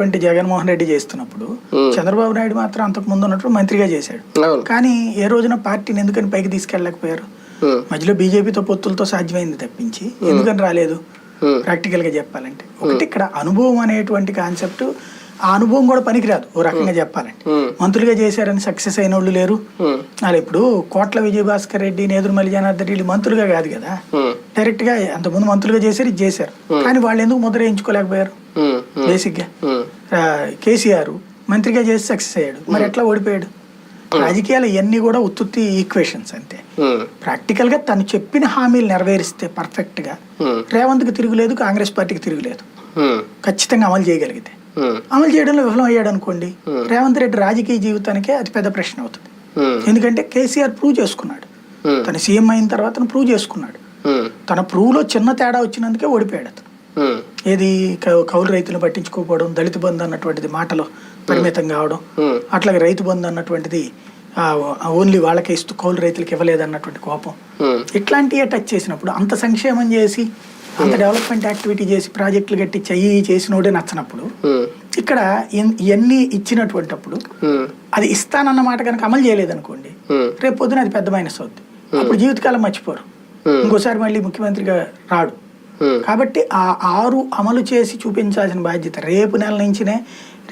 వంటి జగన్మోహన్ రెడ్డి చేస్తున్నప్పుడు చంద్రబాబు నాయుడు మాత్రం అంతకు ముందు ఉన్నప్పుడు మంత్రిగా చేశాడు. కానీ ఏ రోజున పార్టీని ఎందుకని పైకి తీసుకెళ్ళలేకపోయారు? ఉమ్, మధ్యలో బీజేపీతో పొత్తులతో సాధ్యమైంది తప్పించి. ఎందుకని రాలేదు? ప్రాక్టికల్గా చెప్పాలంటే. ఒకటి ఇక్కడ అనుభవం అనేటువంటి కాన్సెప్ట్ ఆ అనుభవం కూడా పనికిరాదు ఓ రకంగా చెప్పాలంటే. మంత్రులుగా చేశారని సక్సెస్ అయిన వాళ్ళు లేరు. అలా ఇప్పుడు కోట్ల విజయభాస్కర్ రెడ్డి నేదురుమల్లి జనార్దన్ రెడ్డి మంత్రులుగా కాదు కదా. ఉమ్, డైరెక్ట్గా అంతకుముందు మంత్రులుగా చేశారు ఇది చేశారు. కానీ వాళ్ళు ఎందుకు ముద్ర వేయించుకోలేకపోయారు? ఉమ్, ఉమ్, బేసిక్గా ఉమ్, ఆ, కేసీఆర్ మంత్రిగా చేసి సక్సెస్ అయ్యాడు. మరి ఎట్లా ఓడిపోయాడు? రాజకీయాలు ఇవన్నీ కూడా ఉత్తుత్తి ఈక్వేషన్స్ అంతే. ప్రాక్టికల్గా తను చెప్పిన హామీలు నెరవేరిస్తే పర్ఫెక్ట్గా ఉమ్, రేవంత్కి తిరుగులేదు కాంగ్రెస్ పార్టీకి తిరుగులేదు. ఖచ్చితంగా అమలు చేయగలిగితే. అమలు చేయడంలో విఫలం అయ్యాడు అనుకోండి రేవంత్ రెడ్డి రాజకీయ జీవితానికే అతి పెద్ద ప్రశ్న అవుతుంది. ఎందుకంటే కేసీఆర్ ప్రూవ్ చేసుకున్నాడు. తను సీఎం అయిన తర్వాత ప్రూవ్ చేసుకున్నాడు. తన ప్రూవ్లో చిన్న తేడా వచ్చినందుకే ఓడిపోయాడు అతను. ఏది కౌలు రైతులను పట్టించుకోకపోవడం దళిత బంధు అన్నటువంటిది మాటలో పరిమితం కావడం అట్లాగే రైతు బంధు అన్నటువంటిది ఓన్లీ వాళ్ళకే ఇస్తూ కౌలు రైతులకు ఇవ్వలేదు అన్నటువంటి కోపం ఇట్లాంటివే టచ్ చేసినప్పుడు అంత సంక్షేమం చేసి అంత డెవలప్మెంట్ యాక్టివిటీ చేసి ప్రాజెక్టులు కట్టి చెయ్యి చేసినోడే నచ్చనప్పుడు ఇక్కడ ఇవన్నీ ఇచ్చినటువంటిప్పుడు అది ఇస్తానన్న మాట కనుక అమలు చేయలేదనుకోండి రేపు పొద్దున అది పెద్ద మైనస్ అవుద్ది. అప్పుడు జీవితకాలం మర్చిపోరు. ఇంకోసారి మళ్ళీ ముఖ్యమంత్రిగా రాడు. ఉమ్, కాబట్టి ఆ ఆరు అమలు చేసి చూపించాల్సిన బాధ్యత రేపు నెల నుంచినే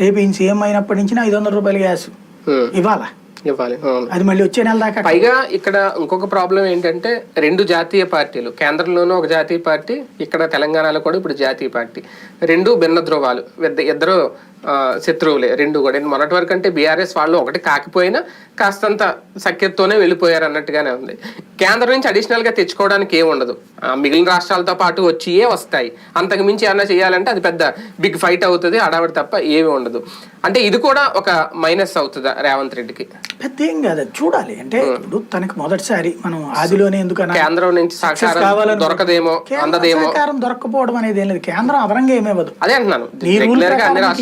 రేపు సీఎం అయినప్పటి నుంచి ఐదు వందల రూపాయలు గ్యాస్ ఉమ్, ఇవ్వాలా? ఇవ్వాలి. అది మళ్ళీ వచ్చే నెల దాకా పైగా ఇక్కడ ఇంకొక ప్రాబ్లం ఏంటంటే రెండు జాతీయ పార్టీలు కేంద్రంలోనూ ఒక జాతీయ పార్టీ ఇక్కడ తెలంగాణలో కూడా ఇప్పుడు జాతీయ పార్టీ. రెండు భిన్న ధ్రువాలు ఇద్ద- ఇద్దరు ఆ, శత్రువులే రెండు కూడా. మొన్నటి వరకు అంటే బీఆర్ఎస్ వాళ్ళు ఒకటి కాకపోయినా కాస్తంత సఖ్యతతోనే వెళ్ళిపోయారు అన్నట్టుగానే ఉంది. కేంద్రం నుంచి అడిషనల్గా తెచ్చుకోవడానికి ఏం ఉండదు. మిగిలిన రాష్ట్రాలతో పాటు వచ్చియే వస్తాయి. అంతకు మించి ఏమన్నా చేయాలంటే అది పెద్ద బిగ్ ఫైట్ అవుతుంది హడావిడి తప్ప ఏమీ ఉండదు. అంటే ఇది కూడా ఒక మైనస్ అవుతుందా రేవంత్ రెడ్డికి? పెద్ద ఏం కాదు చూడాలి. అంటే ఇప్పుడు తనకి మొదటిసారి మనం ఆదిలోనే ఎందుకు? కేంద్రం నుంచి సహకారం దొరకదేమో అందదేమో. సహకారం దొరకపోవడం అనేది ఏం లేదు. కేంద్రం అదనంగా ఏమివ్వదు అదే అంటున్నాను.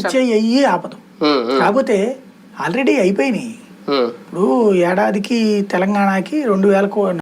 ఇచ్చే ఆపదు. కాకపోతే ఆల్రెడీ అయిపోయినాయి. ఇప్పుడు ఏడాదికి తెలంగాణకి రెండు వేల కో